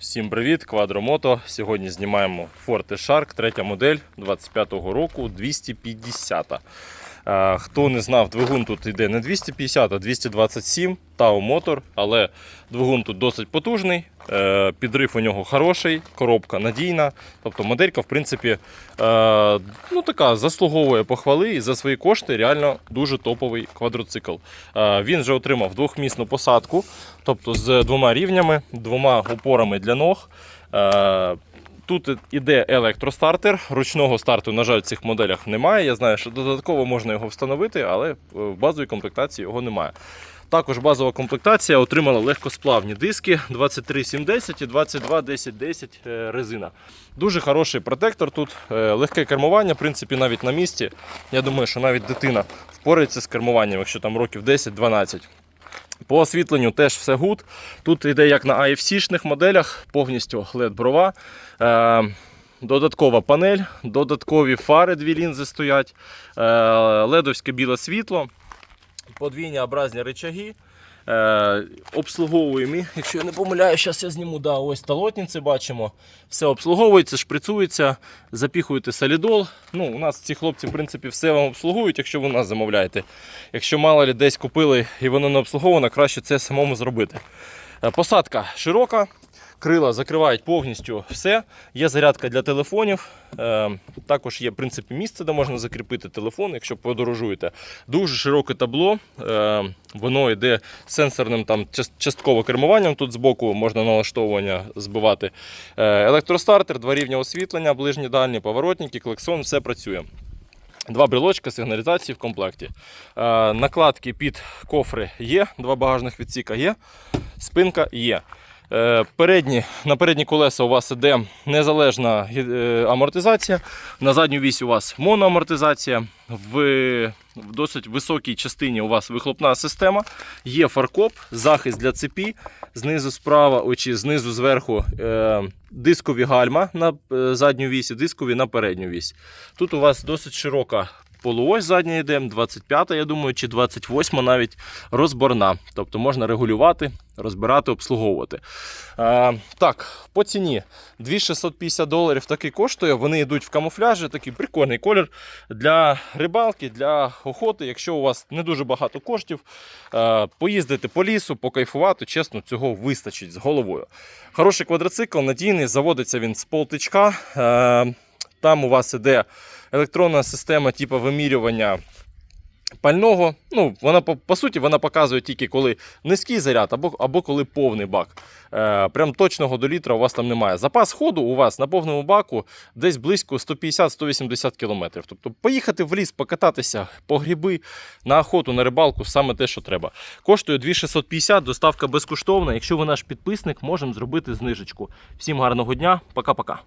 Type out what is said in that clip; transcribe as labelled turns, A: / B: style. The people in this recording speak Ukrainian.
A: Всім привіт, Квадромото. Сьогодні знімаємо Forte Shark, третя модель 25-го року 250. Е, Хто не знав, двигун тут йде не 250, а 227 Tau мотор, але двигун тут досить потужний, е, підрив у нього хороший, коробка надійна. Тобто моделька, в принципі, е, ну така заслуговує похвали і за свої кошти реально дуже топовий квадроцикл. Е, Він вже отримав двохмісну посадку, тобто з двома рівнями, двома опорами для ног. Е, Тут іде електростартер. Ручного старту, на жаль, в цих моделях немає. Я знаю, що додатково можна його встановити, але в базовій комплектації його немає. Також базова комплектація отримала легкосплавні диски 23710 і 221010 е, резина. Дуже хороший протектор тут, е, легке кермування, в принципі, навіть на місці. Я думаю, що навіть дитина впорається з кермуванням, якщо там років 10-12. По освітленню теж все гуд. Тут йде як на IFC-шних моделях, повністю led брова. Е, Додаткова панель, додаткові фари, дві лінзи стоять, е, ледовське біле світло, подвійні образні речаги. Е, обслуговуємо, якщо я не помиляю, зараз я зніму, да, ось талотниці бачимо. Все обслуговується, шприцується, запіхуєте солідол. Ну, у нас ці хлопці, в принципі, все вам обслуговують, якщо ви у нас замовляєте. Якщо мало ли десь купили і воно не обслуговано, краще це самому зробити. Е, Посадка широка, крила закривають повністю все. Є зарядка для телефонів. Е, Також є в принципі, місце, де можна закріпити телефон, якщо подорожуєте. Дуже широке табло. Е, Воно йде сенсорним там, частково кермуванням. Тут збоку можна налаштовування збивати. Е, Електростартер, два рівня освітлення, ближні дальні, поворотники, клаксон, все працює. Два брелочка сигналізації в комплекті. Накладки під кофри є, два багажних відсіка є, спинка є. Е, передні, на передні колеса у вас іде незалежна е, амортизація. На задню вісь у вас моноамортизація. В, досить високій частині у вас вихлопна система. Є фаркоп, захист для цепі. Знизу справа, ой, чи знизу зверху е, дискові гальма на задню вісь дискові на передню вісь. Тут у вас досить широка полуось задня йде, 25-та, я думаю, чи 28 навіть розборна. Тобто можна регулювати, розбирати, обслуговувати. Е, так, по ціні 2650 доларів такий коштує. Вони йдуть в камуфляжі, такий прикольний колір для рибалки, для охоти. Якщо у вас не дуже багато коштів, е, поїздити по лісу, покайфувати, чесно, цього вистачить з головою. Хороший квадроцикл, надійний, заводиться він з полтичка. Е, там у вас іде електронна система типу вимірювання пального. Ну, вона по, суті вона показує тільки коли низький заряд або, або коли повний бак. Е, прям точного до літра у вас там немає. Запас ходу у вас на повному баку десь близько 150-180 км. Тобто поїхати в ліс, покататися по гриби, на охоту, на рибалку саме те, що треба. Коштує 2650, доставка безкоштовна. Якщо ви наш підписник, можемо зробити знижечку. Всім гарного дня, пока-пока.